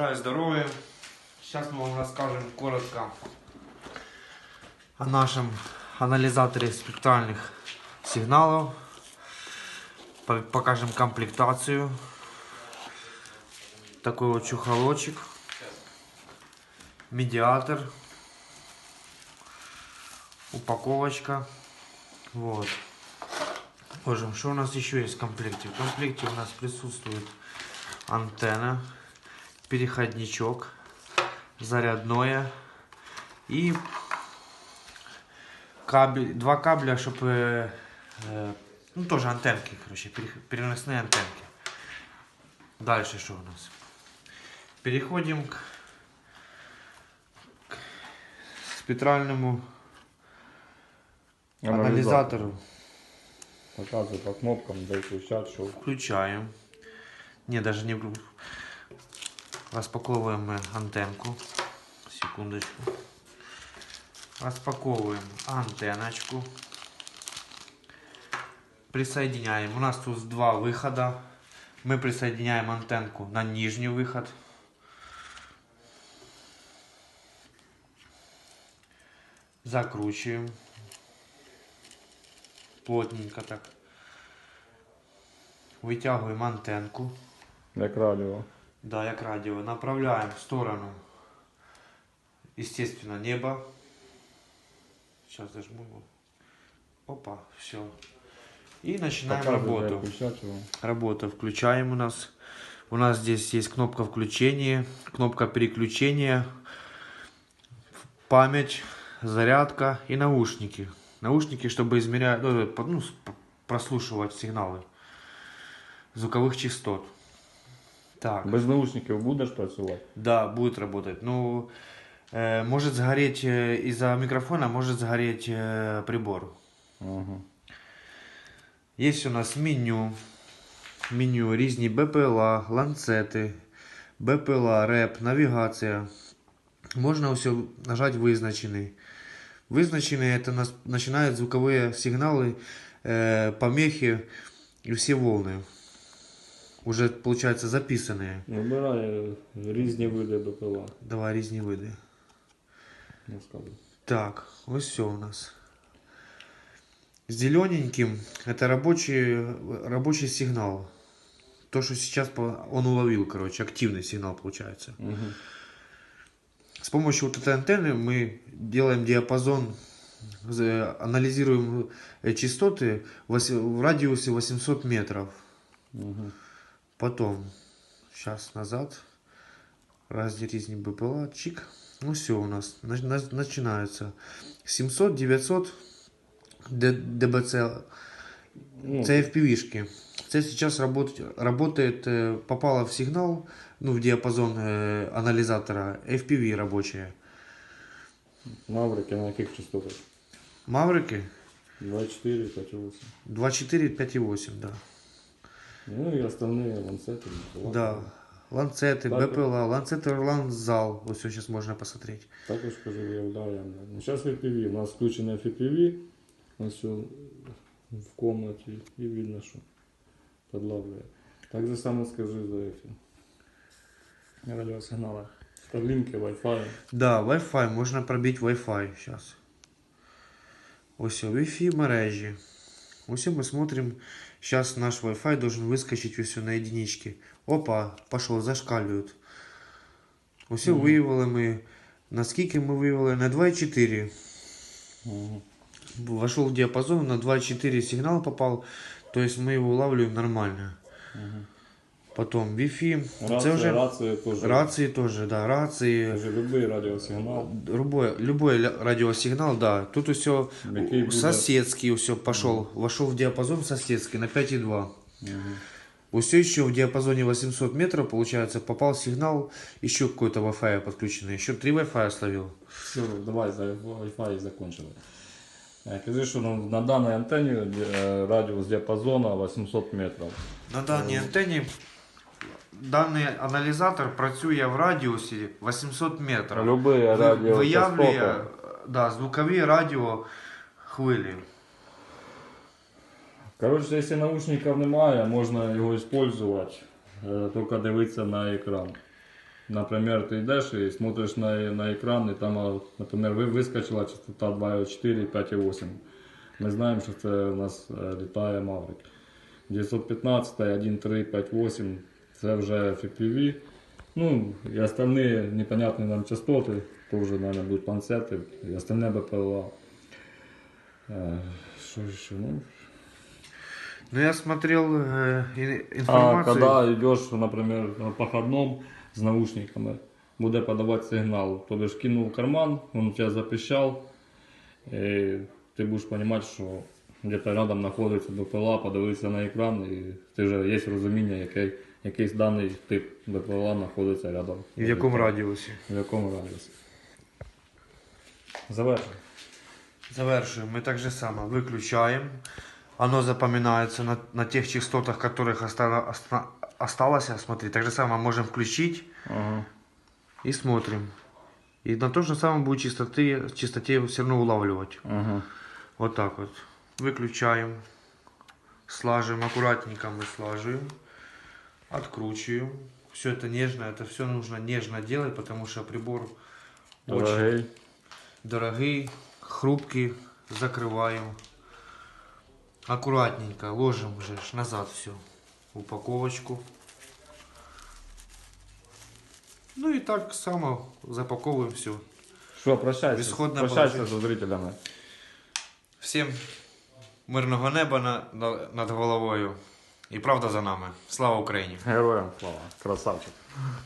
Здравия, здоровья. Сейчас мы вам расскажем коротко о нашем анализаторе спектральных сигналов. По- Покажем комплектацию. Такой вот чухолочек. Медиатор. Упаковочка. Вот. Боже, что у нас еще есть в комплекте? В комплекте у нас присутствует антенна, переходничок, зарядное и кабель, два кабеля, чтобы, ну тоже антенки, короче, переносные антенки. Дальше что у нас? Переходим к, к спектральному анализатору. Показывай по кнопкам, дай включать, что Включаем. Не, даже не вру. Распаковываем мы антенку. Секундочку. Распаковываем антенночку. Присоединяем. У нас тут два выхода. Мы присоединяем антенку на нижний выход. Закручиваем. Плотненько так. Витягуємо антенку. як радіо. Да, як радио. Направляем в сторону, естественно, неба. Сейчас зажму его. Опа, все. И начинаем работу. Работа. Включаем у нас. У нас здесь есть кнопка включения, кнопка переключения, память, зарядка и наушники. Наушники, чтобы измерять, ну, по- ну, прослушивать сигналы звуковых частот. Так. Без наушників будеш працювати? Да, будет работать. Ну, э, может сгореть э, из-за микрофона, может сгореть э, прибор. Ага. Есть у нас меню. Меню різні БПЛА, ланцети, БПЛА, реп, навігація. Можна все нажать визначений. Визначений это нас начинают звуковые сигналы, э, помехи и все волны. Уже, получается, записанные. Вибирай різні види БПЛА. Давай різні види. Розказуй. Так, ось все у нас. Зелененьким это рабочий, рабочий сигнал. То, что сейчас по- он уловил, короче, активный сигнал получается. Угу. С помощью вот этой антенны мы делаем диапазон, з- анализируем э, частоты вось- в радиусе 800 метров. Угу. Потом, сейчас назад, разные різні БПЛА, чик. Ну все у нас на- на- начинается. 700, 900 Д- ДБЦ. Ну, Це FPV-шки. Це сейчас работает, работает, э, попало в сигнал, ну, в диапазон э, анализатора. FPV рабочие. Маврики на яких частотах? Маврики 2,4, 5,8. 2.4, 5.8, да. Ну і остальні ланцети. БПЛА. Да. Ланцеты, Так. БПЛА, ланцеты Ланзал. Вот все сейчас можно посмотреть. Також кажу, виявляємо. Ну, зараз FPV. У нас включене FPV. Ось о, в комнаті. І видно, що підлавлює. Так же само скажи за эти радіосигнали. Старлінки, Wi-Fi. Да, Wi-Fi, можна пробити Wi-Fi сейчас. Ось о, Wi-Fi мережі. Ось ми смотрим. Сейчас наш Wi-Fi должен выскочить все на единички. Опа, пошел, зашкалюють. Ось Мгм. виявили ми. Наскільки ми виявили? На 2,4. Угу. Вошел в диапазон, на 2,4 сигнал попал. То есть мы его улавливаем нормально. Угу. Потом Wi-Fi. Рація, Це вже рація теж. рації теж, да, рації. Це любий радіосигнал. Любой, любой ля- радиосигнал, да. Тут все Який буде... соседский все пошел. Вошел в диапазон соседский на 5,2. Угу. Все еще в диапазоне 800 метров, получается, попал сигнал, еще какой-то Wi-Fi подключенный. Еще три Wi-Fi словил. Все, давай за Wi-Fi закончили. Е, Кажи, що на, на даній антенні е, радіус діапазону 800 метрів. На даній антенні даний аналізатор працює в радіусі 800 метрів. Любий Ви- радіо Виявлює да, звукові радіо хвилі. Коротше, якщо наушників немає, можна його використовувати, е, тільки дивитися на екран. например, ты идешь и смотришь на, на экран, и там, а, например, вы, выскочила частота 2,4 5,8. Ми знаємо, що це у нас е, літає Маврик. 915, 1.3, 5.8 Це вже FPV. Ну і остальні непонятні нам частоти, то вже, мабуть, будуть планцети, і остальне БПЛА. Е, що ще? Ну, Ну, я смотрел э, А информацию. коли йдеш, наприклад, на проходном з наушниками, буде подавати сигнал. Тобі ж кинув карман, він у тебе запищав, і ти будеш розуміти, що где-то рядом знаходиться БПЛА, подивитися на екран, і ти вже є розуміння, який, якийсь даний тип БПЛА знаходиться рядом. И в каком радиусе? В якому радіусі. Завершуй. Завершуем. Мы так же само выключаем. Оно запоминается на, на тех частотах, которых оста- оста- осталось. Смотри, так же само можем включить Ага. и смотрим. И на том же самом будет частоты, частоте все равно улавливать. Ага. Вот так вот. Выключаем. Слаживаем. Аккуратненько мы слаживаем. Откручиваем. Все это нежно. Это все нужно нежно делать, потому что прибор очень Дорогий. хрупкий, закрываем. Аккуратненько ложим уже назад все. Упаковочку. Ну и так само запаковываем все. Що, прощайся. Исходне Прощайся положення. з зрителями. Всім мирного неба на- на- над головою. І правда за нами. Слава Україні! Героям слава. Красавчик.